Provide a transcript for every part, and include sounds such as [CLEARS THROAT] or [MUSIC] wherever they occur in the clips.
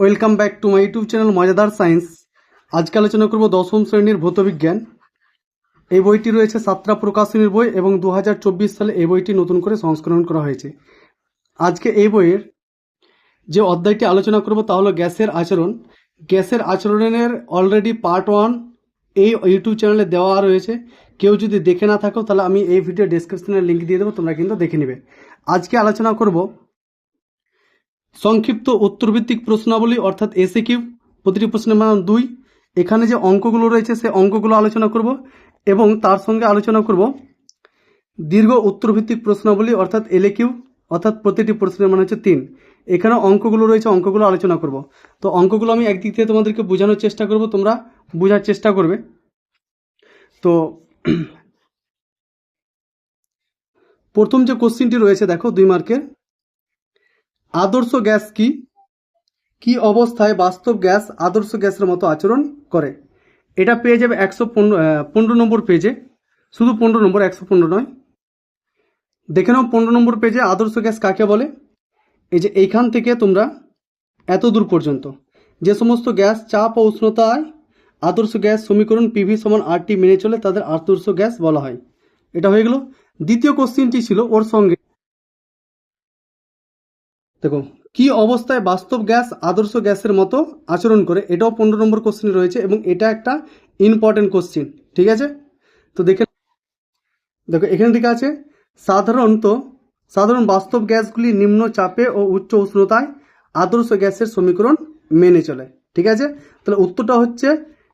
Welcome back to my YouTube channel মজাদার science. আজকে আলোচনা করব দশম শ্রেণির ভৌতবিজ্ঞান এই বইটি রয়েছে সাতটা প্রকাশনীর বই এবং দু হাজার চব্বিশ সালে এই বইটি নতুন করে সংস্করণ করা হয়েছে। আজকে এই বইয়ের যে অধ্যায়টি আলোচনা করব তা হলো গ্যাসের আচরণ। গ্যাসের আচরণের অলরেডি পার্ট ওয়ান এই ইউটিউব চ্যানেলে দেওয়া রয়েছে। কেউ যদি দেখে না থাকো তাহলে আমি এই ভিডিও ডেসক্রিপশনে লিঙ্ক দিয়ে দেবো, তোমরা কিন্তু দেখে নেবে। আজকে আলোচনা করব সংক্ষিপ্ত উত্তরভিত্তিক প্রশ্নাবলী অর্থাৎ এসে কিউ প্রতিটি প্রশ্নের মান দুই। এখানে যে অঙ্কগুলো রয়েছে, সে অঙ্কগুলো আলোচনা করব এবং তার সঙ্গে আলোচনা করব দীর্ঘ উত্তরভিত্তিক প্রশ্নাবলী অর্থাৎ এলে কিউ, অর্থাৎ প্রতিটি প্রশ্নের মান হচ্ছে তিন। এখানে অঙ্কগুলো রয়েছে, অঙ্কগুলো আলোচনা করব। তো অঙ্কগুলো আমি একদিক থেকে তোমাদেরকে বোঝানোর চেষ্টা করব, তোমরা বোঝার চেষ্টা করবে। তো [CLEARS THROAT] প্রথম যে কোশ্চিনটি রয়েছে, দেখো দুই মার্কের আদর্শ গ্যাস কি? কি অবস্থায় বাস্তব গ্যাস আদর্শ গ্যাসের মতো আচরণ করে? এটা পেয়ে যাবে একশো পনেরো নম্বর পেজে শুধু পনেরো নম্বর, একশো পনেরো নয়। দেখে নাও পনেরো নম্বর পেজে আদর্শ গ্যাস কাকে বলে? এই যে এইখান থেকে তোমরা এত দূর পর্যন্ত। যে সমস্ত গ্যাস চাপ ও উষ্ণতায় আদর্শ গ্যাস সমীকরণ পিভি সমান আরটি মেনে চলে তাদের আদর্শ গ্যাস বলা হয়। এটা হয়ে গেল। দ্বিতীয় কোশ্চিনটি ছিল ওর সঙ্গে। দেখো কি অবস্থায় বাস্তব গ্যাস আদর্শ গ্যাসের মতো আচরণ করে, এটাও পনেরো নম্বর কোশ্চিন রয়েছে এবং এটা একটা ইম্পর্টেন্ট কোশ্চিন ঠিক আছে? তো দেখে দেখো, এখানে ঠিক আছে, সাধারণত, সাধারণ বাস্তব গ্যাসগুলি নিম্ন চাপে ও উচ্চ উষ্ণতায় আদর্শ গ্যাসের সমীকরণ মেনে চলে, ঠিক আছে? তাহলে উত্তরটা হচ্ছে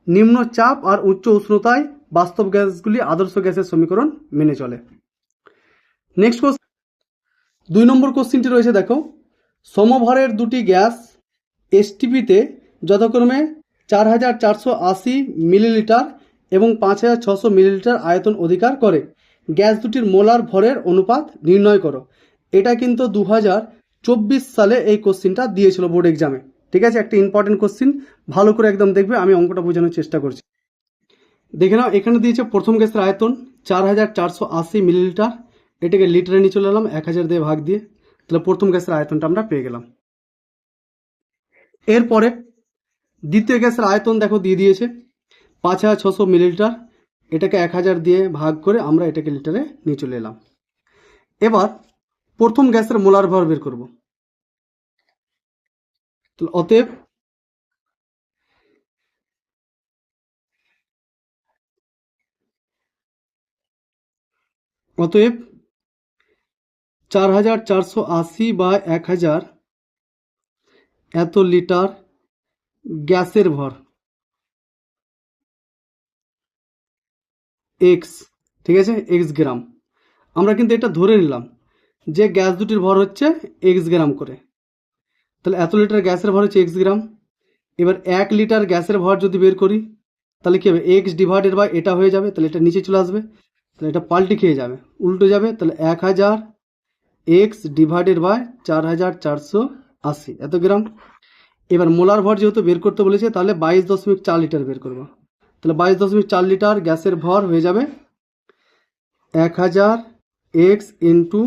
নিম্ন চাপ আর উচ্চ উষ্ণতায় বাস্তব গ্যাসগুলি আদর্শ গ্যাসের সমীকরণ মেনে চলে। নেক্সট কোশ্চেন দুই নম্বর কোশ্চিনটি রয়েছে, দেখো সমভরের দুটি গ্যাস এসটিপিতে যথাক্রমে চার হাজার চারশো আশি মিলিলিটার এবং পাঁচ হাজার ছশো মিলিলিটার আয়তন অধিকার করে। গ্যাস দুটির মোলার ভরের অনুপাত নির্ণয় করো। এটা কিন্তু দু হাজার চব্বিশ সালে এই কোশ্চিনটা দিয়েছিল বোর্ড এক্সামে। ঠিক আছে? একটা ইম্পর্টেন্ট কোশ্চিন। ভালো করে একদম দেখবে, আমি অঙ্কটা বোঝানোর চেষ্টা করছি। দেখে নাও, এখানে দিয়েছে প্রথম গ্যাসের আয়তন চার হাজার চারশো আশি মিলিলিটার। এটাকে লিটারে নিয়ে চলে এলাম, এক হাজার দিয়ে ভাগ দিয়ে। তাহলে প্রথম গ্যাসের আয়তনটা আমরা পেয়ে গেলাম। এরপরে দ্বিতীয় গ্যাসের আয়তন দেখো দিয়ে দিয়েছে, পাঁচ হাজার ছশো মিলিলিটার, এটাকে এক হাজার দিয়ে ভাগ করে আমরা এটাকে লিটারে নিয়ে চলে এলাম। এবার প্রথম গ্যাসের মোলার ভর বের করব। অতএব অতএব চার হাজার চারশো আশি বা এক হাজার এত লিটার গ্যাসের ভর। এক্স ঠিক আছে? X gram. আমরা কিন্তু এটা ধরে নিলাম যে গ্যাস দুটির ভর হচ্ছে এক্স গ্রাম করে। তাহলে এত লিটার গ্যাসের ভর হচ্ছে এক্স গ্রাম। এবার এক লিটার গ্যাসের ভর যদি বের করি, তাহলে কী হবে? এক্স ডিভাইডেড বাই এটা হয়ে যাবে, তাহলে এটা নিচে চলে আসবে, তাহলে এটা পাল্টি খেয়ে যাবে, উল্টো যাবে, তাহলে এক হাজার এক্স ডিভাইডেড বাই চার হাজার চারশো আশি। এত গ্রাম এবার মোলার ভর যেহেতু বের করতে বলেছে, তাহলে বাইশ দশমিক চার লিটার বের করব। তাহলে বাইশ দশমিক চার লিটার গ্যাসের ভর হয়ে যাবে এক হাজার এক্স ইন্টু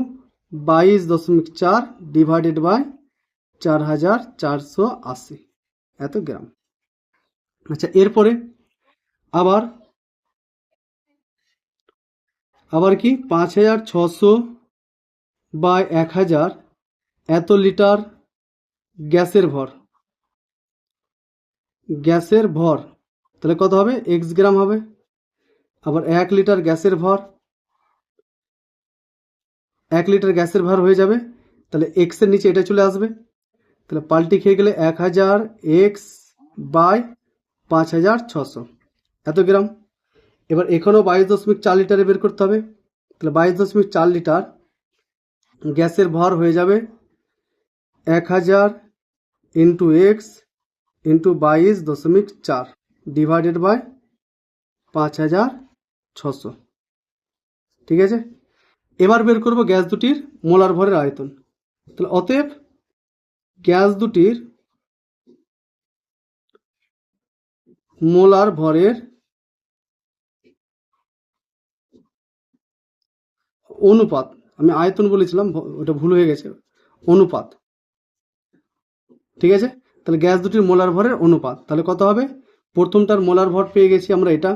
বাইশ দশমিক চার ডিভাইডেড বাই চার হাজার চারশো আশি। এত গ্রাম আচ্ছা এরপরে আবার আবার কি? পাঁচ হাজার ছশো বাই এক হাজার এত লিটার গ্যাসের ভর। গ্যাসের ভর, তাহলে কত হবে? এক্স গ্রাম হবে। আবার এক লিটার গ্যাসের ভর, এক লিটার গ্যাসের ভর হয়ে যাবে। তাহলে এক্সের নিচে এটা চলে আসবে। তাহলে পাল্টি খেয়ে গেলে এক হাজার এক্স বাই পাঁচ হাজার ছশো। এত গ্রাম। এবার এখানেও বাইশ দশমিক চার লিটারে বের করতে হবে। তাহলে বাইশ দশমিক চার লিটার গ্যাসের ভর হয়ে যাবে এক হাজার ইন্টু এক্স ইন্টু বাইশ দশমিক চার ডিভাইডেড বাই পাঁচ হাজার ছশো। ঠিক আছে? এবার বের করব গ্যাস দুটির মোলার ভরের আয়তন। তাহলে অতএব গ্যাস দুটির মোলার ভরের অনুপাত আমি আয়তন বলেছিলাম ওটা ভুল হয়ে গেছে, অনুপাত। ঠিক আছে? তাহলে গ্যাস দুটির মোলার ভরের অনুপাত। তাহলে কত হবে? প্রথমটার মোলার ভর পেয়ে গেছি আমরা এটা।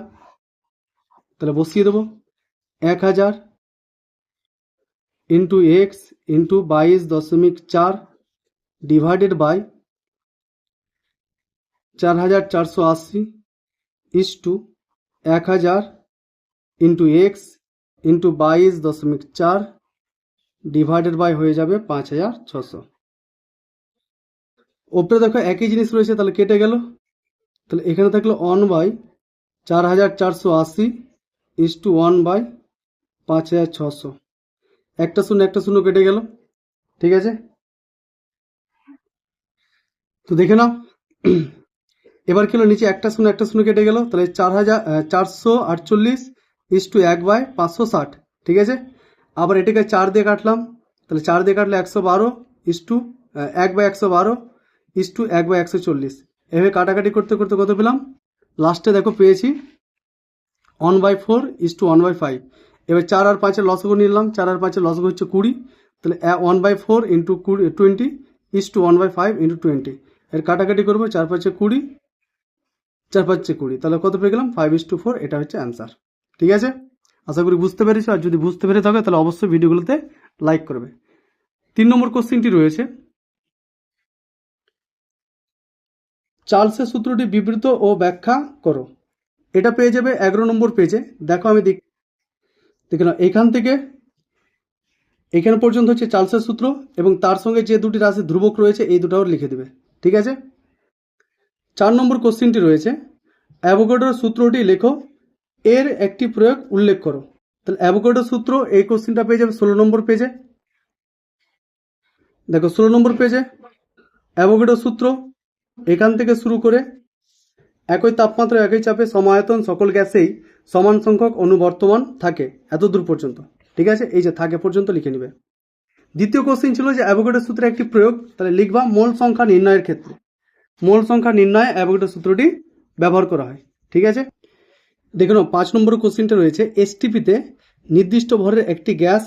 তাহলে বসিয়ে দেবো। এক হাজার ইন্টু এক্স ইন্টু বাইশ দশমিক চার ডিভাইডেড বাই চার হাজার চারশো আশি ইস টু এক হাজার ইন্টু এক্স ইন্টু বাইশ দশমিক চার ডিভাইডেড বাই হয়ে যাবে পাঁচ হাজার ছশো। ওপরে দেখো একই জিনিস রয়েছে, তাহলে কেটে গেল। তাহলে এখানে থাকল ওয়ান বাই চার হাজার চারশো আশি ইস টু ওয়ান বাই পাঁচ হাজার ছশো। একটা শূন্য একটা শূন্য কেটে গেল। ঠিক আছে? তো দেখে নাও। এবার হলো, নিচে একটা শূন্য একটা শূন্য কেটে গেল। তাহলে চার হাজার চারশো আটচল্লিশ ইস টু এক বাই পাঁচশো ষাট। ঠিক আছে? আবার এটাকে চার দিয়ে কাটলাম। তাহলে চার দিয়ে কাটলে একশো বারো ইস টু এক বাই একশো বারো ইস টু এক বাই একশো চল্লিশ। এভাবে কাটাকাটি করতে করতে কত পেলাম? লাস্টে দেখো পেয়েছি one by four is to one by five এবার চার আর পাঁচের লসগু নিলাম, চার আর পাঁচের লসগু হচ্ছে কুড়ি। তাহলে ওয়ান বাই ফোর ইন্টু কুড়ি twenty is to one by five into twenty এর কাটাকাটি করব, চার পাঁচে কুড়ি, চার পাঁচে কুড়ি। তাহলে কত পেয়ে গেলাম? ফাইভ ইস টু ফোর এটা হচ্ছে অ্যান্সার ঠিক আছে? আশা করি বুঝতে পেরেছ। আর যদি বুঝতে পেরে থাকো, তাহলে অবশ্যই ভিডিওগুলোতে লাইক করবে। তিন নম্বর কোশ্চেনটি রয়েছে। চার্লসের সূত্রটি বিবৃত ও ব্যাখ্যা করো। এটা পেয়ে যাবে এগারো নম্বর পেজে দেখো আমি দেখ দেখে না এখান থেকে এখানে পর্যন্ত হচ্ছে চার্লসের সূত্র এবং তার সঙ্গে যে দুটি রাশি ধ্রুবক রয়েছে, এই দুটাও লিখে দেবে। ঠিক আছে? চার নম্বর কোশ্চেনটি রয়েছে। অ্যাভোগাডোর সূত্রটি লেখো। এর একটি প্রয়োগ উল্লেখ করো। তাহলে অ্যাভোগাডোর সূত্র এই কোশ্চেনটা পেয়ে যাবে ষোলো নম্বর পেজে দেখো, ষোলো নম্বর পেজে অ্যাভোগাডোর সূত্র এখান থেকে শুরু করে একই তাপমাত্রা, একই চাপে সমায়তন সকল গ্যাসেই সমান সংখ্যক অনুবর্তমান থাকে এত দূর পর্যন্ত। ঠিক আছে? এই যে থাকে পর্যন্ত লিখে নিবে। দ্বিতীয় কোশ্চেন ছিল যে অ্যাভোগাডোর সূত্রে একটি প্রয়োগ, তাহলে লিখবা মোল সংখ্যা নির্ণয়ের ক্ষেত্রে। মোল সংখ্যা নির্ণয়ে অ্যাভোগাডোর সূত্রটি ব্যবহার করা হয়। ঠিক আছে? দেখে নাও, পাঁচ নম্বর কোশ্চেনটা রয়েছে এসটিপিতে নির্দিষ্ট ভরের একটি গ্যাস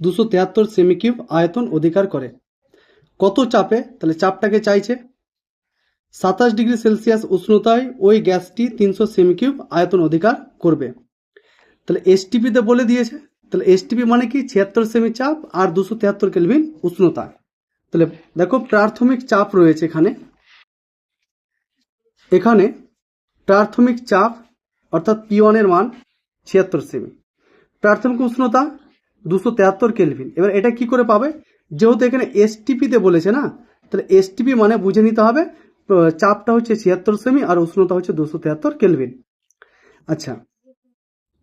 দুশো তেহাত্তর সেমিকিউব আয়তন অধিকার করে। কত চাপে? তাহলে চাপটাকে চাইছে। সাতাশ ডিগ্রি সেলসিয়াস উষ্ণতায় ওই গ্যাসটি তিনশো সেমিকিউব আয়তন অধিকার করবে। তাহলে এসটিপিতে বলে দিয়েছে, তাহলে এসটিপি মানে কি? ছিয়াত্তর সেমি চাপ আর দুশো তেহাত্তর কেলভিন উষ্ণতা। তাহলে দেখো, প্রাথমিক চাপ রয়েছে এখানে। এখানে প্রাথমিক চাপ অর্থাৎ পি ওয়ানের মান ছিয়াত্তর সেমি। প্রাথমিক উষ্ণতা দুশো তেহাত্তর কেলভিন। এবার এটা কি করে পাবে? যেহেতু এখানে এসটিপিতে বলেছে না, তাহলে এসটিপি মানে বুঝে নিতে হবে, চাপটা হচ্ছে ছিয়াত্তর সেমি আর উষ্ণতা হচ্ছে দুশো তেহাত্তর কেলভিন। আচ্ছা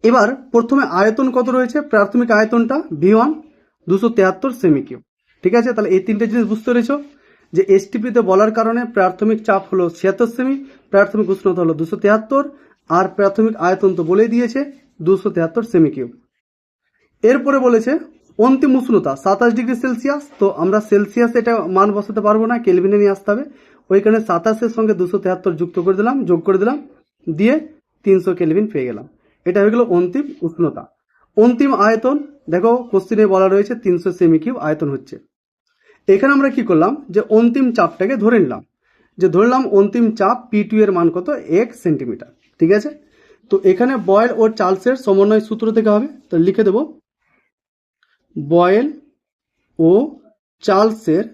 এবার প্রথমে আয়তন কত রয়েছে? প্রাথমিক আয়তনটা ভি ওয়ান দুশো তেহাত্তর সেমি কিউব। ঠিক আছে? তাহলে এই তিনটে জিনিস বুঝতে পেরেছ যে এসটিপিতে বলার কারণে প্রাথমিক চাপ হলো ছিয়াত্তর সেমি, প্রাথমিক উষ্ণতা হলো দুশো তেহাত্তর আর প্রাথমিক আয়তন তো বলেই দিয়েছে, দুশো তেহাত্তর সেমি কিউব এরপরে বলেছে, অন্তিম উষ্ণতা সাতাশ ডিগ্রি সেলসিয়াস, তো আমরা সেলসিয়াস এটা মান বসাতে পারব না, কেলভিনে নিয়ে আসতে হবে। ওইখানে সাতাশের সঙ্গে দুশো তেহাত্তর যুক্ত করে দিলাম, যোগ করে দিলাম, দিয়ে তিনশো কেলভিন পেয়ে গেলাম। এটা হয়ে গেল অন্তিম উষ্ণতা। অন্তিম আয়তন, দেখো, কোশ্চিনে বলা রয়েছে তিনশো সেমি কিউব আয়তন হচ্ছে। এখানে আমরা কি করলাম, যে অন্তিম চাপটাকে ধরে নিলাম। যে ধরলাম অন্তিম চাপ পি টু এর মান কত? এক সেন্টিমিটার। ঠিক আছে? তো এখানে বয়েল ও চার্লসের সমন্বয় সূত্র থেকে হবে। তো লিখে দেব। বয়েল ও চার্লসের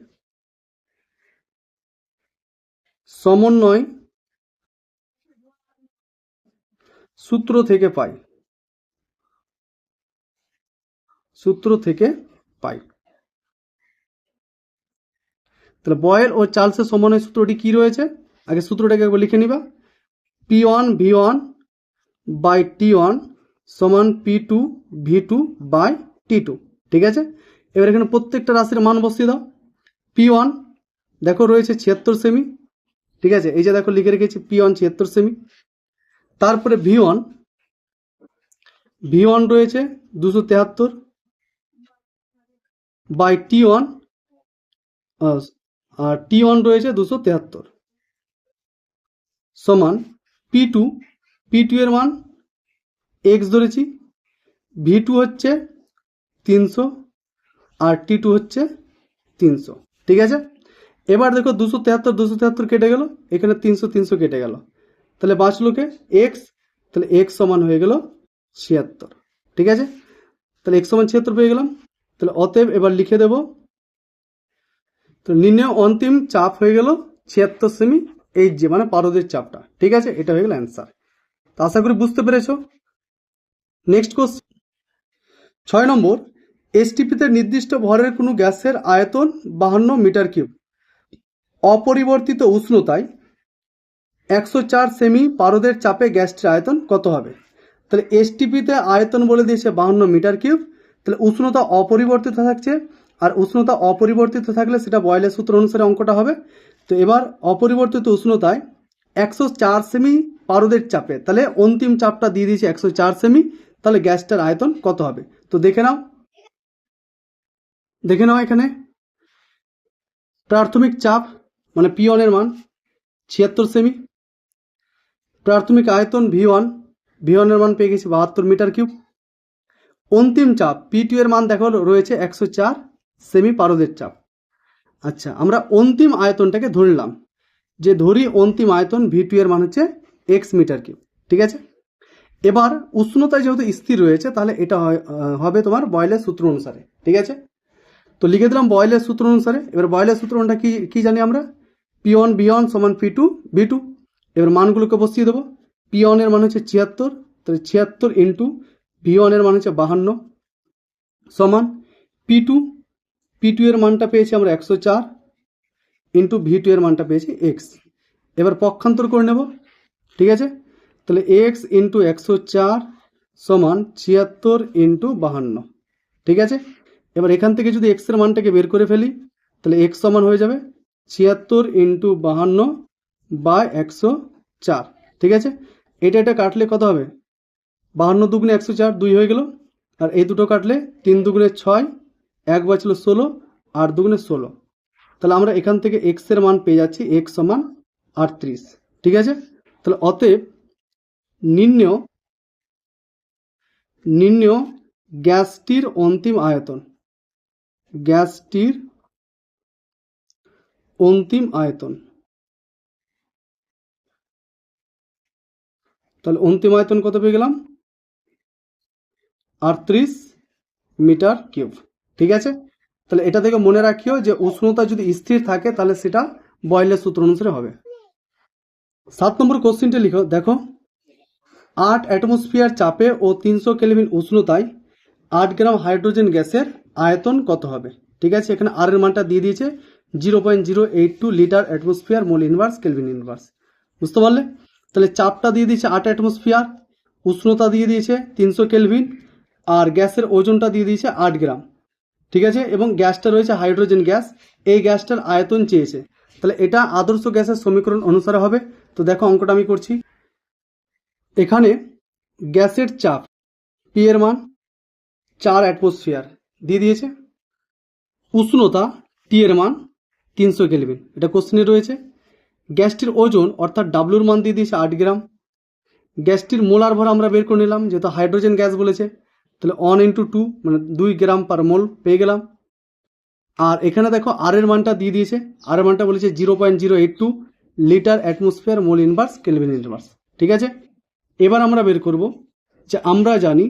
সমন্বয় সূত্র থেকে পাই। সূত্র থেকে পাই। তাহলে বয়েল ও চার্লসের সমন্বয় সূত্রটি কি রয়েছে? আগে সূত্রটাকে একবার লিখে নিবা। P one V one by T one সমান P two V two by T two ঠিক আছে? এবার এখানে প্রত্যেকটা রাশির মান বসিয়ে দাও। পি ওয়ান দেখো রয়েছে ছিয়াত্তর সেমি ঠিক আছে? এই যে দেখো লিখে রেখেছি পি ওয়ান ছিয়াত্তর সেমি তারপরে ভি ওয়ান ভি ওয়ান রয়েছে দুশো তেহাত্তর বাই টি ওয়ান আর টি ওয়ান রয়েছে দুশো তেহাত্তর সমান পি টু পি টু এর মান এক্স ধরেছি ভি টু হচ্ছে তিনশো আর টি টু হচ্ছে তিনশো, ঠিক আছে? এবার দেখো দুশো তেহাত্তর দুশো তেহাত্তর কেটে গেল, এখানে তিনশো তিনশো কেটে গেল। তাহলে বাঁচলো কে? এক্স তাহলে এক্স সমান হয়ে গেল ছিয়াত্তর, ঠিক আছে? তাহলে এক্স সমান ছিয়াত্তর পেয়ে গেলাম। তাহলে অতএব এবার লিখে দেব তো নির্ণয় অন্তিম চাপ হয়ে গেল ছিয়াত্তর সেমি এইচ জি মানে পারদের চাপটা। ঠিক আছে? এটা হয়ে গেল অ্যান্সার তো আশা করি বুঝতে পেরেছ। নেক্সট কোশ্চেন ছয় নম্বর এসটিপিতে নির্দিষ্ট ভরের কোনো গ্যাসের আয়তন বাহান্ন মিটার কিউব। অপরিবর্তিত উষ্ণতায় একশো চার সেমি পারদের চাপে গ্যাসটির আয়তন কত হবে? তাহলে এসটিপিতে আয়তন বলে দিয়েছে বাহান্ন মিটার কিউব। তাহলে উষ্ণতা অপরিবর্তিত থাকছে, আর উষ্ণতা অপরিবর্তিত থাকলে সেটা বয়লের সূত্র অনুসারে অঙ্কটা হবে। তো এবার অপরিবর্তিত উষ্ণতায় একশো চার সেমি পারদের চাপে। তাহলে অন্তিম চাপটা দিয়ে দিয়েছে একশো চার সেমি তাহলে গ্যাসটার আয়তন কত হবে? তো দেখে নাও। দেখে নাও এখানে। প্রাথমিক চাপ মানে পি ওয়ানের মান, ছিয়াত্তর সেমি প্রাথমিক আয়তন ভি ওয়ান ভি ওয়ানের মান পেয়ে গেছি বাহাত্তর মিটার কিউব। অন্তিম চাপ পি টু এর মান দেখো রয়েছে একশো চার সেমি পারদের চাপ। আচ্ছা আমরা অন্তিম আয়তনটাকে ধরলাম যে ধরি অন্তিম আয়তন ভি টু এর মান হচ্ছে এক্স মিটার কিউব ঠিক আছে? এবার উষ্ণতা যেহেতু স্থির রয়েছে, তাহলে এটা হবে তোমার বয়লের সূত্র অনুসারে, ঠিক আছে? তো লিখে দিলাম বয়লের সূত্র অনুসারে, এবার বয়লের সূত্রটা কি কি জানি আমরা? পি ওয়ান বি ওয়ান সমান পি টু বি টু এবার মানগুলোকে বসিয়ে দেবো। পি ওয়ানের মান হচ্ছে ছিয়াত্তর, তাহলে ছিয়াত্তর ইন্টু ভি ওয়ানের মান হচ্ছে বাহান্ন সমান পি টু পি টু এর মানটা পেয়েছি আমরা একশো চার ইন্টু ভি টু এর মানটা পেয়েছি এক্স এবার পক্ষান্তর করে নেব, ঠিক আছে? তাহলে এক্স ইন্টু একশো চার সমান ছিয়াত্তর ইন্টু বাহান্ন, ঠিক আছে? এবার এখান থেকে যদি এক্সের মানটাকে বের করে ফেলি, তাহলে এক্স সমান হয়ে যাবে ছিয়াত্তর ইন্টু বাহান্ন বাই একশো চার, ঠিক আছে? এটা এটা কাটলে কত হবে? বাহান্ন দুগুণে একশো চার দুই হয়ে গেল, আর এই দুটো কাটলে তিন দুগুণে ছয় এক বাঁচলো ষোলো আর দুগুণে ষোলো। তাহলে আমরা এখান থেকে এক্সের মান পেয়ে যাচ্ছি এক্স সমান আটত্রিশ। ঠিক আছে? তাহলে অতএব নির্ণয় নির্ণয় গ্যাসটির অন্তিম আয়তন, গ্যাসটির অন্তিম আয়তন। তাহলে অন্তিম আয়তন কত পেয়ে গেলাম? আটত্রিশ মিটার কিউব। ঠিক আছে? তাহলে এটা থেকে মনে রাখিও যে উষ্ণতা যদি স্থির থাকে, তাহলে সেটা বয়লের সূত্র অনুসারে হবে। সাত নম্বর কোশ্চিনটা লিখো। দেখো, আট অ্যাটমসফিয়ার চাপে ও তিনশো কেলভিন উষ্ণতায় আট গ্রাম হাইড্রোজেন গ্যাসের আয়তন কত হবে? ঠিক আছে, এখানে আর এর মানটা দিয়ে দিয়েছে, zero point zero eight two litre atmosphere mole inverse, kelvin inverse. বুঝতে পারলে? তাহলে চাপটা দিয়ে দিয়েছে আট অ্যাটমসফিয়ার, উষ্ণতা দিয়ে দিয়েছে তিনশো কেলভিন, আর গ্যাসের ওজনটা দিয়ে দিয়েছে আট গ্রাম। ঠিক আছে? এবং গ্যাসটা রয়েছে হাইড্রোজেন গ্যাস। এই গ্যাসটার আয়তন চেয়েছে। তাহলে এটা আদর্শ গ্যাসের সমীকরণ অনুসারে হবে। তো দেখো অঙ্কটা আমি করছি। এখানে গ্যাসের চাপ পি এর মান চার অ্যাটমসফিয়ার দিয়ে দিয়েছে। উষ্ণতা টি এর মান তিনশো কেলভিন এটা কোশ্চেনে রয়েছে। গ্যাসটির ওজন, অর্থাৎ ডাব্লুর মান দিয়ে দিয়েছে আট গ্রাম। গ্যাসটির মোলার ভর আমরা বের করে নিলাম, যেহেতু হাইড্রোজেন গ্যাস বলেছে। তাহলে ওয়ান ইন্টু টু মানে দুই গ্রাম পার মোল পেয়ে গেলাম। আর এখানে দেখো আর এর মানটা দিয়ে দিয়েছে। আর এর মানটা বলেছে zero point zero eight two litre atmosphere mole inverse kelvin inverse ঠিক আছে? এবার আমরা বের করব যে আমরা জানি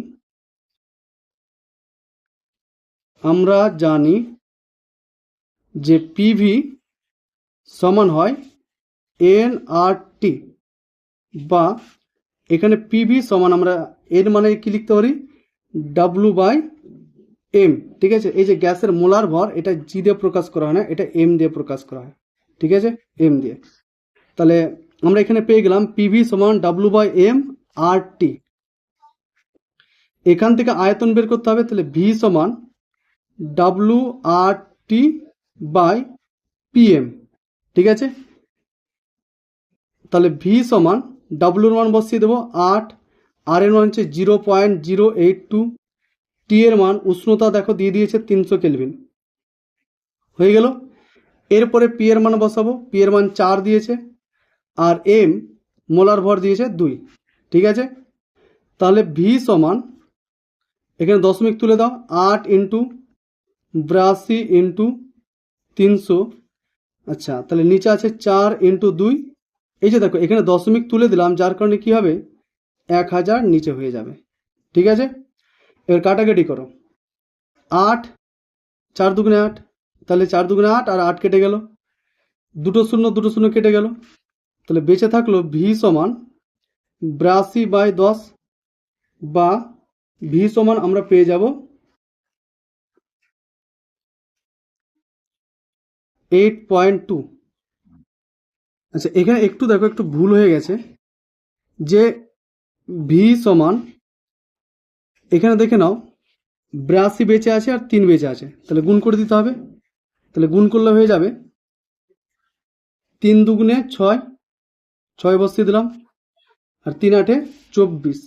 আমরা জানি যে পিভি সমান হয় এন আর টি বা এখানে পিভি সমান আমরা এর মানে কি লিখতে পারি? ডাব্লু বাই এম ঠিক আছে? এই যে গ্যাসের মোলার ভর, এটা জি দিয়ে প্রকাশ করা হয় না, এটা এম দিয়ে প্রকাশ করা হয়, ঠিক আছে? এম দিয়ে। তাহলে আমরা এখানে পেয়ে গেলাম পিভি সমান W by M R T এখান থেকে আয়তন বের করতে হবে, তাহলে ভি সমান W R T by PM ঠিক আছে? তাহলে ভি সমান ডাব্লুর মান বসিয়ে দেবো আট আর এর মান হচ্ছে zero point zero eight two T এর মান উষ্ণতা দেখো দিয়ে দিয়েছে তিনশো কেলভিন হয়ে গেল? এরপরে পি এর মান বসাবো। পি এর মান চার দিয়েছে আর এম মোলার ভর দিয়েছে দুই। ঠিক আছে? তাহলে ভি সমান, এখানে দশমিক তুলে দাও, আট ইন্টু বিরাশি ইন্টু তিনশো। আচ্ছা তাহলে নিচে আছে চার ইন্টু দুই। এই যে দেখো, এখানে দশমিক তুলে দিলাম, যার কারণে কি হবে? এক হাজার নিচে হয়ে যাবে। ঠিক আছে? এবার কাটাকাটি করো। আট, চার দুগুণে আট। তাহলে চার দুগুণে আট আর আট কেটে গেল। দুটো শূন্য দুটো শূন্য কেটে গেল। তাহলে বেঁচে থাকল ভি সমান বিরাশি বাই দশ বা ভি সমান আমরা পেয়ে যাব এইট পয়েন্ট টু আচ্ছা এখানে একটু দেখো, একটু ভুল হয়ে গেছে যে ভি সমান, এখানে দেখে নাও, বিরাশি বেঁচে আছে আর তিন বেঁচে আছে। তাহলে গুণ করে দিতে হবে। তাহলে গুণ করলে হয়ে যাবে তিন দুগুণে ছয় ছয় বসিয়ে দিলাম, আর তিন আটে চব্বিশ।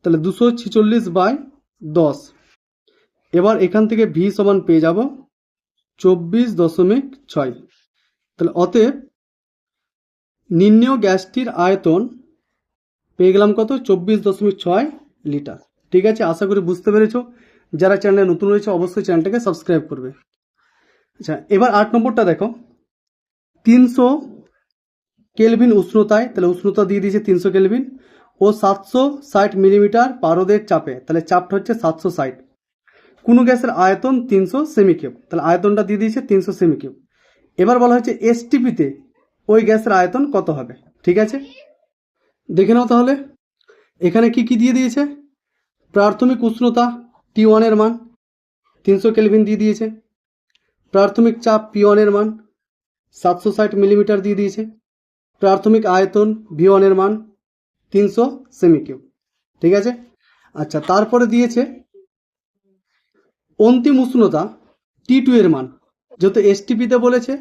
তাহলে দুশো ছেচল্লিশ বাই দশ। এবার এখান থেকে ভি সমান পেয়ে যাব চব্বিশ দশমিক ছয়। তাহলে অতএব নির্ণেয় গ্যাসটির আয়তন পেয়ে গেলাম কত? চব্বিশ দশমিক ছয় লিটার। ঠিক আছে, আশা করি বুঝতে পেরেছ। যারা চ্যানেলে নতুন রয়েছে, অবশ্যই চ্যানেলটাকে সাবস্ক্রাইব করবে। আচ্ছা এবার আট নম্বরটা দেখো। তিনশো কেলভিন উষ্ণতায়, তাহলে উষ্ণতা দিয়ে দিয়েছে তিনশো কেলভিন। ও সাতশো ষাট মিলিমিটার পারদের চাপে, তাহলে চাপটা হচ্ছে সাতশো ষাট। কোনো গ্যাসের আয়তন তিনশো সেমিকিউব, তাহলে আয়তনটা দিয়ে দিয়েছে তিনশো সেমিকিউব। এবার বলা হচ্ছে এসটিপিতে ওই গ্যাসের আয়তন কত হবে? ঠিক আছে? দেখে নাও তাহলে। এখানে কি কি দিয়ে দিয়েছে? প্রাথমিক উষ্ণতা টি ওয়ানের মান তিনশো কেলভিন দিয়ে দিয়েছে। প্রাথমিক চাপ পি ওয়ানের মান সাতশো ষাট মিলিমিটার দিয়ে দিয়েছে। প্রাথমিক আয়তন ভি ওয়ানের মান তিনশো সেমিকিউব। ঠিক আছে? আচ্ছা তারপরে দিয়েছে অন্তিম উষ্ণতা টি টু এর মান। যেহেতু এসটিপিতে বলেছে,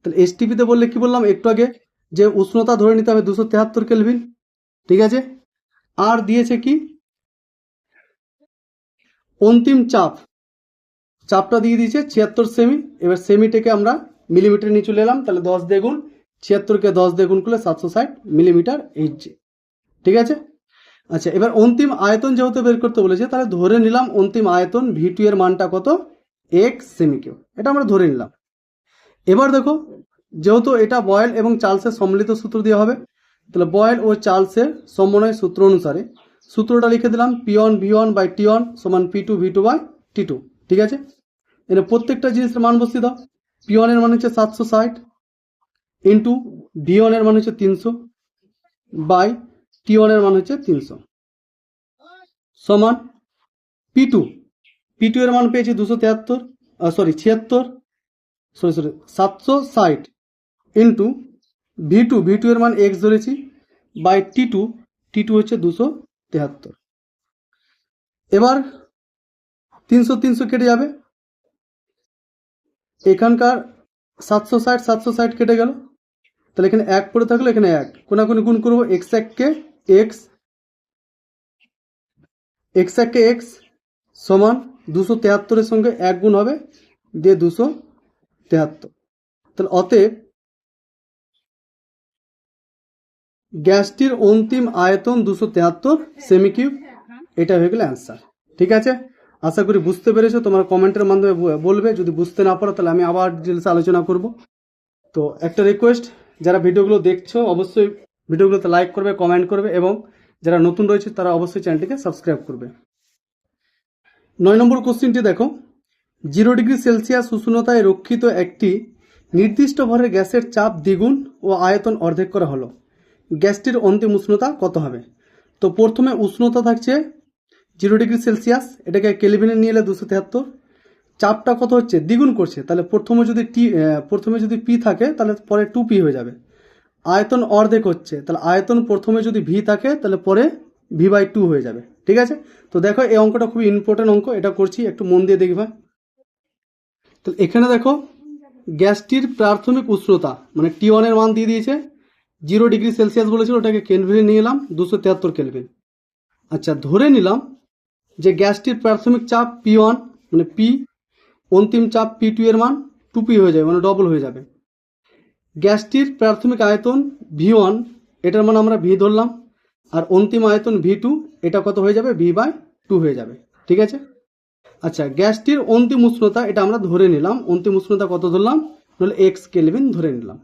তাহলে এসটিপিতে বললে কি বললাম? একটু আগে যে উষ্ণতা ধরে নিতে হবে দুশো তেহাত্তর কেলভিন ঠিক আছে? আর দিয়েছে কি? অন্তিম চাপ। চাপটা দিয়ে দিয়েছে ছিয়াত্তর সেমি। এবার সেমিটাকে আমরা মিলিমিটার নিয়ে চলে তাহলে দশ দ্বিগুণ। ছিয়াত্তরকে দশ দ্বিগুণ করলে সাতশো ষাট মিলিমিটার এইচ ঠিক আছে? আচ্ছা এবার অন্তিম আয়তন যেহেতু বের করতে বলেছে, তাহলে ধরে নিলাম অন্তিম আয়তন ভি টু এর মানটা কত? এক সেমিকিউ এটা আমরা ধরে নিলাম। এবার দেখো, যেহেতু এটা বয়েল এবং চার্লসের সম্মিলিত সূত্র দিয়ে হবে তাহলে বয়েল ও চার্লসের সমন্বয় সূত্র অনুসারে সূত্রটা লিখে দিলাম P one V one by T one সমান P two V two by T two ঠিক আছে? এর প্রত্যেকটা জিনিসের মান বসিয়ে দাও। পি ওয়ানের মান হচ্ছে সাতশো ষাট ইন্টু ভি ওয়ানের মান হচ্ছে তিনশো বাই টি ওয়ানের মান হচ্ছে তিনশো সমান পি টু পি টু এর মান পেয়েছি দুশো তেহাত্তর সরি ছিয়াত্তর সরি সরি সাতশো ষাট into V two V two এর মান এক্স ধরেছি by T two T two হচ্ছে দুশো তেহাত্তর। এবার তিনশো তিনশো কেটে যাবে। এখানকার সাতশো ষাট সাতশো ষাট কেটে গেল। তাহলে এখানে এক পড়ে থাকল এখানে এক। কোনাকুনি গুণ করব এক্স এককে এক্স এক্স এককে এক্স সমান দুশো তেহাত্তরের সঙ্গে এক গুণ হবে, দিয়ে দুশো তেহাত্তর। তাহলে অতএব গ্যাসটির অন্তিম আয়তন দুশো তেহাত্তর সেমিকিউব, এটা হয়ে গেল অ্যান্সার। ঠিক আছে? আশা করি বুঝতে পেরেছ, তোমার কমেন্টের মাধ্যমে বলবে। যদি বুঝতে না পারো, তাহলে আমি আবার ডিটেলসে আলোচনা করব। তো একটা রিকোয়েস্ট যারা ভিডিওগুলো দেখছ, অবশ্যই ভিডিওগুলোতে লাইক করবে কমেন্ট করবে এবং যারা নতুন রয়েছে, তারা অবশ্যই চ্যানেলটিকে সাবস্ক্রাইব করবে। নয় নম্বর কোশ্চিনটি দেখো। জিরো ডিগ্রি সেলসিয়াস উষ্ণতায় রক্ষিত একটি নির্দিষ্ট ভরের গ্যাসের চাপ দ্বিগুণ ও আয়তন অর্ধেক করা হলো। গ্যাসটির অন্তিম উষ্ণতা কত হবে? তো প্রথমে উষ্ণতা থাকছে জিরো ডিগ্রি সেলসিয়াস, এটাকে কেলভিনে নিয়ে এলে দুশো তেহাত্তর। চাপটা কত হচ্ছে? দ্বিগুণ করছে। তাহলে প্রথমে যদি টি প্রথমে যদি পি থাকে, তাহলে পরে টু পি হয়ে যাবে। আয়তন অর্ধেক হচ্ছে। তাহলে আয়তন প্রথমে যদি ভি থাকে, তাহলে পরে ভি বাই টু হয়ে যাবে। ঠিক আছে? তো দেখো, এই অঙ্কটা খুবই ইম্পর্টেন্ট অঙ্ক। এটা করছি, একটু মন দিয়ে দেখবা। তো এখানে দেখো, গ্যাসটির প্রাথমিক উষ্ণতা মানে টি ওয়ানের মান দিয়ে দিয়েছে। জিরো ডিগ্রি সেলসিয়াস বলেছিল, ওটাকে কেলভিনে নিয়ে এলাম, দুশো তেহাত্তর কেলভিন। আচ্ছা ধরে নিলাম যে গ্যাসটির প্রাথমিক চাপ পি ওয়ান মানে পি, অন্তিম চাপ পি টু এর মান টু পি হয়ে যাবে মানে ডবল হয়ে যাবে। গ্যাসটির প্রাথমিক আয়তন ভি ওয়ান, এটার মান আমরা ভি ধরলাম, আর অন্তিম আয়তন ভি টু, এটা কত হয়ে যাবে? ভি বাই টু হয়ে যাবে, ঠিক আছে? আচ্ছা গ্যাসটির অন্তিম উষ্ণতা, এটা আমরা ধরে নিলাম, অন্তিম উষ্ণতা কত ধরলাম? নাহলে এক্স কেলভিন ধরে নিলাম।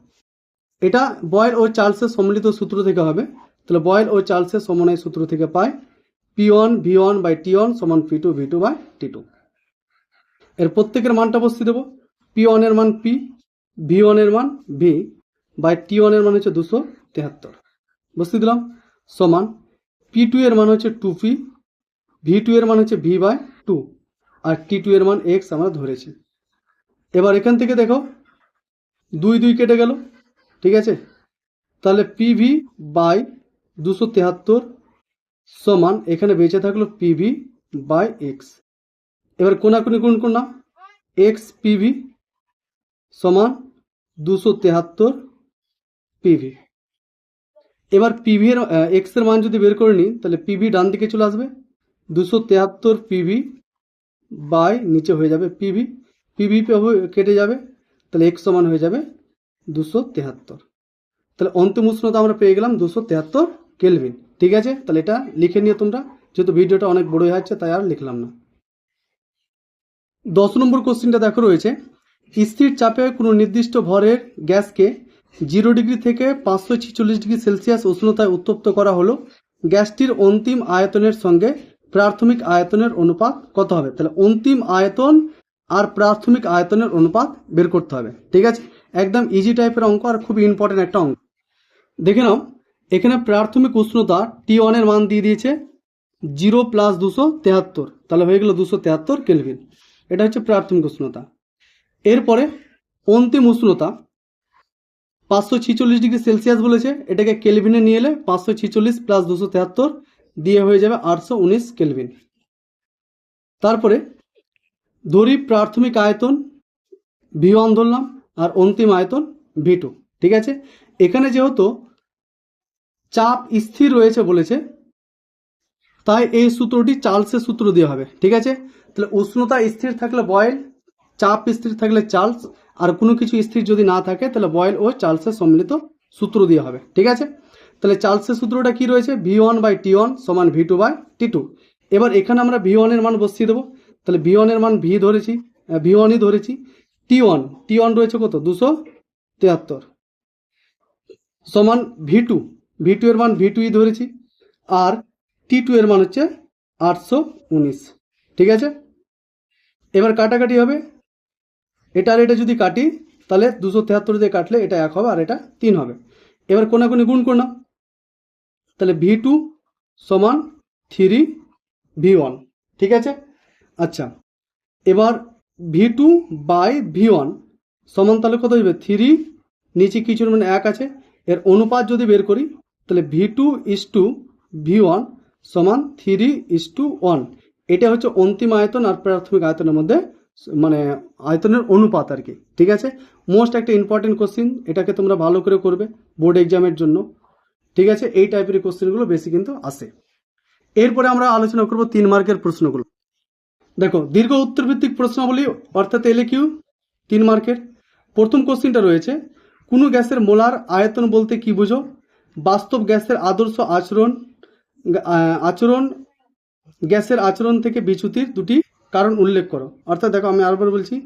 এটা বয়েল ও চার্লসের সম্মিলিত সূত্র থেকে হবে। তাহলে বয়েল ও চার্লসের সমন্বয় সূত্র থেকে পাই P one V one by T one সমান P two V two by T two এর প্রত্যেকের মানটা বসিয়ে দেবো। পি ওয়ানের মান পি ভি ওয়ানের মান ভি বাই টি ওয়ানের মান হচ্ছে দুশো তেহাত্তর। বসিয়ে দিলাম। সমান পি টু এর মান হচ্ছে টু পি ভি টু এর মান হচ্ছে ভি বাই টু আর টি টু এর মান এক্স আমরা ধরেছি। এবার এখান থেকে দেখো, দুই দুই কেটে গেল। ঠিক আছে? তাহলে পিভি বাই দুশো তেহাত্তর সমান এখানে বেঁচে থাকল পিভি বাই এক্স এবার কোনাকুনি গুণ করলাম এক্স পিভি সমান দুশো তেহাত্তর পিভি এবার পিভি এর এক্সের মান যদি বের করে নিই, তাহলে পিভি ডান দিকে চলে আসবে। দুশো তেহাত্তর পিভি বাই নিচে হয়ে যাবে পিভি পিভি কেটে যাবে, তাহলে এক্স সমান হয়ে যাবে দুশো তেহাত্তর। তাহলে অন্তিম উষ্ণতা আমরা পেয়ে গেলাম দুশো তেহাত্তর কেলভিন। ঠিক আছে? তাহলে এটা লিখে নিয়ে তোমরা। যেহেতু ভিডিওটা অনেক বড় হয়ে যাচ্ছে তাই আর লিখলাম না। দশ নম্বর কোশ্চিনটা দেখো রয়েছে। স্থির চাপে কোনো নির্দিষ্ট ভরের গ্যাসকে জিরো ডিগ্রি থেকে পাঁচশো ছিচল্লিশ ডিগ্রি সেলসিয়াস উষ্ণতায় উত্তপ্ত করা হলো। গ্যাসটির অন্তিম আয়তনের সঙ্গে প্রাথমিক আয়তনের অনুপাত কত হবে? তাহলে অন্তিম আয়তন আর প্রাথমিক আয়তনের অনুপাত বের করতে হবে। ঠিক আছে? একদম ইজি টাইপের অঙ্ক আর খুবই ইম্পর্টেন্ট একটা অঙ্ক। দেখে নাও, এখানে প্রাথমিক উষ্ণতা টি ওয়ানের মান দিয়ে দিয়েছে জিরো প্লাস দুশো তেহাত্তর। তাহলে হয়ে গেল দুশো তেহাত্তর কেলভিন এটা হচ্ছে প্রাথমিক উষ্ণতা। এরপরে অন্তিম উষ্ণতা পাঁচশো ছিচল্লিশ ডিগ্রি সেলসিয়াস বলেছে। এটাকে কেলভিনে নিয়ে এলে পাঁচশো ছিচল্লিশ প্লাস দুশো তেহাত্তর দিয়ে হয়ে যাবে আটশো উনিশ কেলভিন তারপরে ধরি প্রাথমিক আয়তন ভি ওয়ান ধরলাম আর অন্তিম আয়তন ভি টু ঠিক আছে? এখানে যেহেতু চাপ স্থির রয়েছে বলেছে, তাই এই সূত্রটি চার্লসের সূত্র দিয়ে হবে, ঠিক আছে? তাহলে উষ্ণতা স্থির থাকলে বয়েল, চাপ স্থির থাকলে চার্লস, আর কোনো কিছু স্থির যদি না থাকে, তাহলে বয়েল ও চার্লসের সম্মিলিত সূত্র দিয়ে হবে, ঠিক আছে? তাহলে চার্লসের সূত্রটা কি রয়েছে? V one by T one সমান V two by T two এবার এখানে আমরা ভি ওয়ানের মান বসিয়ে দেবো। তাহলে ভি ওয়ানের মান ভি ধরেছি ভি ওয়ানই ধরেছি। টি ওয়ান টি ওয়ান রয়েছে কত? দুশো তেহাত্তর সমান ভি টু ভি টু এর মান ভি টুই ধরেছি, আর টি টু এর মান হচ্ছে আটশো উনিশ। ঠিক আছে? এবার কাটাকাটি হবে। এটা আর এটা যদি কাটি, তাহলে দুশো তেহাত্তর দিয়ে কাটলে এটা এক হবে, আর এটা তিন হবে। এবার কোনাকুনি গুণ করলাম তাহলে ভি টু সমান থ্রি ভি ওয়ান ঠিক আছে? আচ্ছা এবার V two by V one সমান তাহলে কত হবে থ্রি নিচে কিছুর মানে এক আছে? এর অনুপাত যদি বের করি, তাহলে V two is two V one সমান থ্রি ইস টু ওয়ান এটা হচ্ছে অন্তিম আয়তন আর প্রাথমিক আয়তনের মধ্যে মানে আয়তনের অনুপাত আর কি। ঠিক আছে? মোস্ট একটা ইম্পর্টেন্ট কোশ্চিন এটাকে তোমরা ভালো করে করবে বোর্ড এক্সামের জন্য। ঠিক আছে? এই টাইপের কোশ্চেনগুলো বেশি কিন্তু আসে। এরপরে আমরা আলোচনা করব তিন মার্কের প্রশ্নগুলো। দেখো, দীর্ঘ উত্তরভিত্তিক প্রশ্নাবলী, অর্থাৎ এলে কিউ তিন মার্কের। প্রথম কোশ্চিনটা রয়েছে, কোনো গ্যাসের মোলার আয়তন বলতে কি বুঝো? বাস্তব গ্যাসের আদর্শ আচরণ আচরণ, গ্যাসের আচরণ থেকে বিচ্যুতির দুটি কারণ উল্লেখ করো। অর্থাৎ দেখো, আমি আরবার বলছি,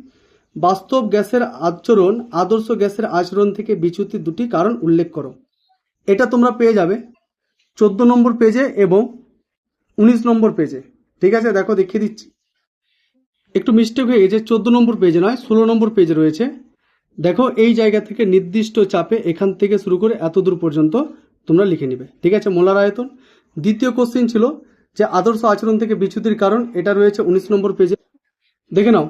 বাস্তব গ্যাসের আচরণ, আদর্শ গ্যাসের আচরণ থেকে বিচ্যুতির দুটি কারণ উল্লেখ করো। এটা তোমরা পেয়ে যাবে চোদ্দ নম্বর পেজে এবং উনিশ নম্বর পেজে। ঠিক আছে, দেখো, দেখিয়ে দিচ্ছি। একটু মিস্টেক হয়ে গেছে চোদ্দ নম্বর পেজে নয়, ষোলো নম্বর পেজে রয়েছে। দেখো, এই জায়গা থেকে নির্দিষ্ট চাপে এখান থেকে শুরু করে এত দূর পর্যন্ত তোমরা লিখে নিবে। ঠিক আছে মোলার আয়তন দ্বিতীয় কোশ্চিন ছিল যে আদর্শ আচরণ থেকে বিচ্যুতির কারণ, এটা রয়েছে উনিশ নম্বর পেজে দেখে নাও,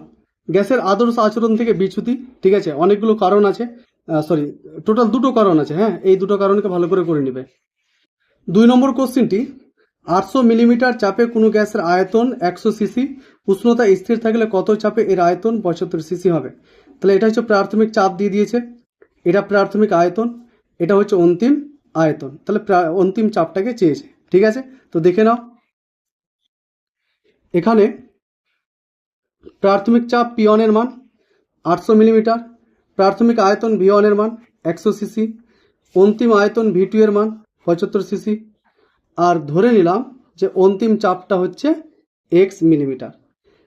গ্যাসের আদর্শ আচরণ থেকে বিচ্যুতি, ঠিক আছে, অনেকগুলো কারণ আছে সরি টোটাল দুটো কারণ আছে হ্যাঁ এই দুটো কারণকে ভালো করে করে নিবে। দুই নম্বর কোশ্চিনটি আটশো মিলিমিটার চাপে কোনো গ্যাসের আয়তন একশো সিসি। উষ্ণতা স্থির থাকলে কত চাপে এর আয়তন পঁচাত্তর সিসি হবে? তাহলে এটা হচ্ছে প্রাথমিক চাপ দিয়ে দিয়েছে। এটা প্রাথমিক আয়তন, এটা হচ্ছে অন্তিম আয়তন। তাহলে অন্তিম চাপটাকে চেয়েছে। ঠিক আছে? তো দেখে নাও। এখানে প্রাথমিক চাপ পিয়নের মান আটশো মিলিমিটার, প্রাথমিক আয়তন ভি ওয়ানের মান একশো সিসি, অন্তিম আয়তন ভি টু এর মান পঁচাত্তর সিসি আর ধরে নিলাম যে অন্তিম চাপটা হচ্ছে এক্স মিলিমিটার।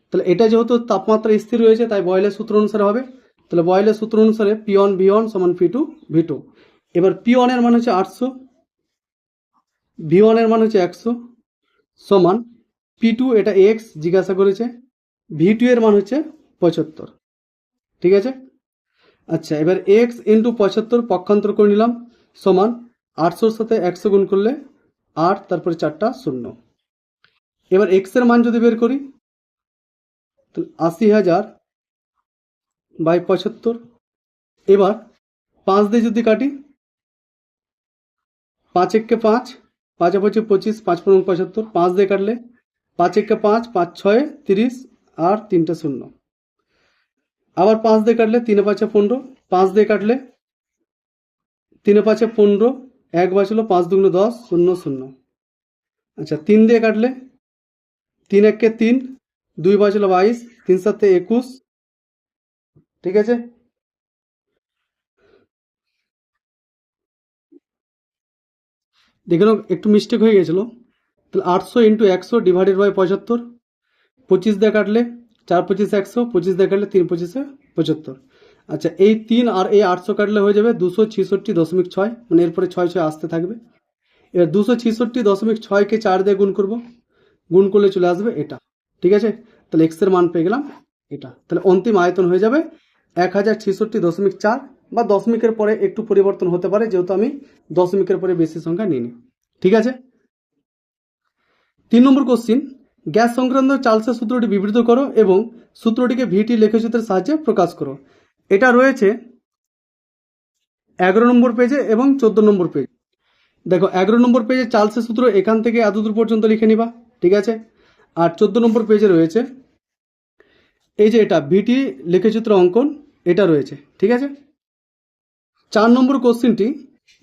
তাহলে এটা যেহেতু তাপমাত্রা স্থির রয়েছে, তাই বয়লের সূত্র অনুসারে হবে। তাহলে বয়েলের সূত্র অনুসারে পি ওয়ান ভি ওয়ান সমান পি টু ভি টু এবার পি ওয়ানের মান হচ্ছে আটশো ভি ওয়ানের মান হচ্ছে একশো সমান পি টু এটা এক্স জিজ্ঞাসা করেছে ভি টু এর মান হচ্ছে পঁচাত্তর। ঠিক আছে? আচ্ছা এবার এক্স ইন্টু পঁচাত্তর পক্ষান্তর করে নিলাম, সমান আটশোর সাথে একশো গুণ করলে আট, তারপরে চারটা, শূন্য। এবার এক্সের মান যদি বের করি আশি হাজার বাই পঁচাত্তর। এবার পাঁচ দিয়ে যদি কাটি, পাঁচ এককে পাঁচ পাঁচ পঁচিশ পঁচিশ, পাঁচ পনেরো, পঁচাত্তর, পাঁচ দিয়ে কাটলে পাঁচ একে পাঁচ পাঁচ ছয়, তিরিশ আর তিনটে, শূন্য। আবার পাঁচ দিয়ে কাটলে তিনে পাঁচে পনেরো, পাঁচ দিয়ে কাটলে তিনে পাঁচে পনেরো এক বাঁচলো পাঁচ দুগুলো দশ, শূন্য শূন্য। আচ্ছা তিন দিয়ে কাটলে? তিন এককে তিন, দুই বাঁচলো বাইশ, তিন সাতে একুশ। ঠিক আছে? দেখে একটু মিস্টেক হয়ে গেছিল। তাহলে আটশো ইন্টু একশো ডিভাইডেড বাই পঁচাত্তর, পঁচিশ দিয়ে কাটলে চার পঁচিশ একশো, পঁচিশ দিয়ে কাটলে তিন পঁচিশে পঁচাত্তর। আচ্ছা এই তিন আর এই আটশো কাটলে হয়ে যাবে দুশো ছিষট্টি দশমিক ছয় মানে এরপরে ছয় ছয় আসতে থাকবে। এবার দুশো ছিষট্টি দশমিক ছয়কে চার দিয়ে গুণ করব। গুণ করলে চলে আসবে এটা। ঠিক আছে? তাহলে এক্সের মান পেয়ে গেলাম এটা। তাহলে অন্তিম আয়তন হয়ে যাবে এক হাজার ছিষট্টি দশমিক চার বা দশমিকের পরে একটু পরিবর্তন হতে পারে, যেহেতু আমি দশমিকের পরে বেশি সংখ্যা নিইনি। ঠিক আছে? তিন নম্বর কোশ্চিন গ্যাস সংক্রান্ত চার্লসের সূত্রটি বিবৃত করো এবং সূত্রটিকে ভিটি লেখচিত্রের সাহায্যে প্রকাশ করো। এটা রয়েছে এগারো নম্বর পেজে এবং চোদ্দ নম্বর পেজ দেখো, এগারো নম্বর পেজে চার্লসের সূত্র এখান থেকে এতদূর পর্যন্ত লিখে নিবা, ঠিক আছে? আর চোদ্দ নম্বর পেজে রয়েছে, এই যে এটা, ভিটি লেখচিত্র অঙ্কন, এটা রয়েছে, ঠিক আছে? চার নম্বর কোশ্চিনটি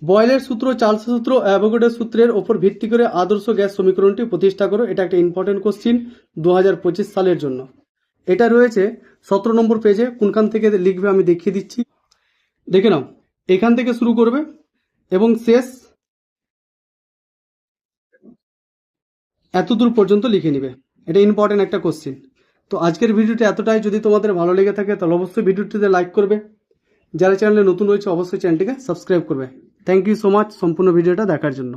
বয়েলের সূত্র, চার্লসের সূত্র, অ্যাভোগাডের সূত্রের ওপর ভিত্তি করে আদর্শ গ্যাস সমীকরণটি প্রতিষ্ঠা করো, এটা একটা ইম্পর্টেন্ট কোশ্চিন দু হাজার পঁচিশ সালের জন্য। এটা রয়েছে সতেরো নম্বর পেজে কোনখান থেকে লিখবে আমি দেখিয়ে দিচ্ছি। দেখে নাও, এখান থেকে শুরু করবে এবং শেষ এতদূর পর্যন্ত লিখে নিবে। এটা ইম্পর্টেন্ট একটা কোশ্চিন তো আজকের ভিডিওটি এতটাই। যদি তোমাদের ভালো লেগে থাকে, তাহলে অবশ্যই ভিডিওটিতে লাইক করবে। যারা চ্যানেলে নতুন রয়েছে, অবশ্যই চ্যানেলটিকে সাবস্ক্রাইব করবে। থ্যাংক ইউ সো মাচ সম্পূর্ণ ভিডিওটা দেখার জন্য।